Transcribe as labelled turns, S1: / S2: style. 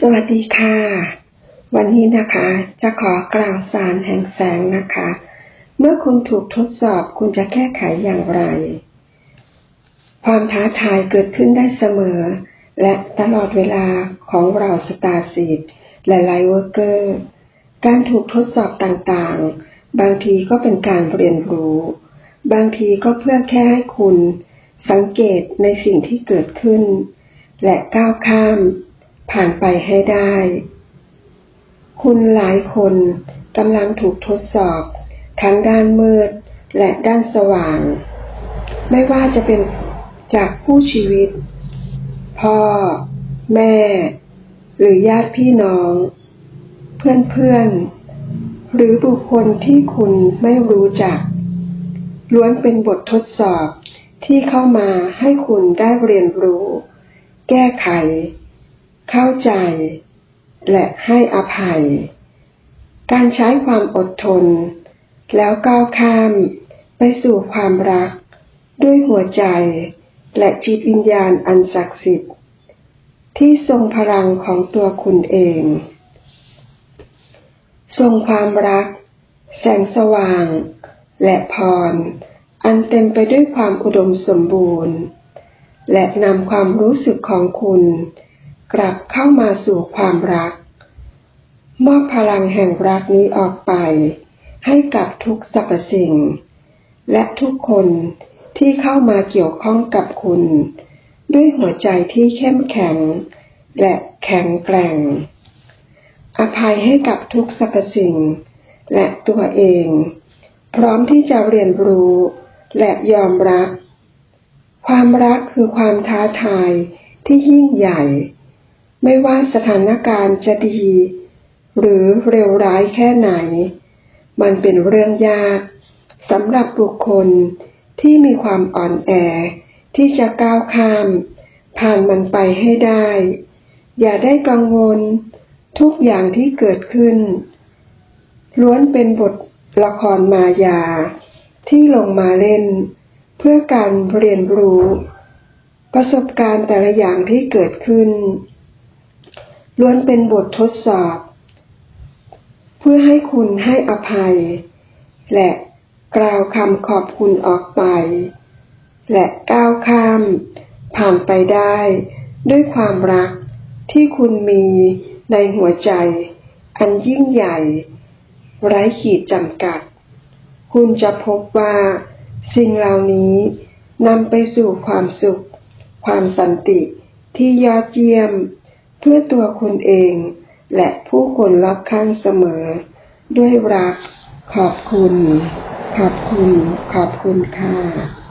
S1: สวัสดีค่ะ วันนี้นะคะจะขอกล่าวสารแห่งแสงนะคะ เมื่อคุณถูกทดสอบคุณจะแก้ไขอย่างไร ความท้าทายเกิดขึ้นได้เสมอ และตลอดเวลาของเราสตาร์ซีดและไลเวอร์เกอร์ การถูกทดสอบต่างๆ บางทีก็เป็นการเรียนรู้ บางทีก็เพื่อแค่ให้คุณ สังเกตในสิ่งที่เกิดขึ้น และก้าวข้าม ผ่านไปให้ได้ คุณหลายคนกำลังถูกทดสอบ ทั้งด้านมืดและด้านสว่าง ไม่ว่าจะเป็นจากผู้ชีวิต พ่อ แม่ หรือญาติพี่น้อง เพื่อนๆ หรือบุคคลที่คุณไม่รู้จัก ล้วนเป็นบททดสอบที่เข้ามาให้คุณได้เรียนรู้ แก้ไข เข้าใจ และให้อภัย การใช้ความอดทน แล้วก้าวข้ามไปสู่ความรัก ด้วยหัวใจ และจิตวิญญาณอันศักดิ์สิทธิ์ ที่ทรงพลังของตัวคุณเองทรงความรัก แสงสว่าง และพร อันเต็มไปด้วยความอุดมสมบูรณ์ และนำความรู้สึกของคุณ กลับเข้ามาสู่ความรัก มอบพลังแห่งรักนี้ออกไป ให้กับทุกสรรพสิ่ง และทุกคนที่เข้ามาเกี่ยวข้องกับคุณ ด้วยหัวใจที่เข้มแข็ง และแข็งแกร่ง อภัยให้กับทุกสรรพสิ่ง และตัวเอง พร้อมที่จะเรียนรู้และยอมรับ ความรักคือความท้าทายที่ยิ่งใหญ่ ไม่ว่าสถานการณ์จะดี หรือเร็วร้ายแค่ไหน มันเป็นเรื่องยากสำหรับบุคคลที่มีความอ่อนแอที่จะก้าวข้าม ผ่านมันไปให้ได้ อย่าได้กังวล ทุกอย่างที่เกิดขึ้น ล้วนเป็นบทละครมายา ที่ลงมาเล่น เพื่อการเรียนรู้ ประสบการณ์แต่ละอย่างที่เกิดขึ้น ล้วนเป็นบททดสอบ เพื่อให้คุณให้อภัย และกล่าวคำขอบคุณออกไป และก้าวข้าม ผ่านไปได้ด้วยความรักที่คุณมีในหัวใจ อันยิ่งใหญ่ ไร้ขีดจำกัด คุณจะพบว่า สิ่งเหล่านี้นำไปสู่ความสุข ความสันติที่ยอดเยี่ยม เพื่อตัวคุณเอง และผู้คนรอบข้างเสมอ ด้วยรัก ขอบคุณ ขอบคุณ ขอบคุณค่ะ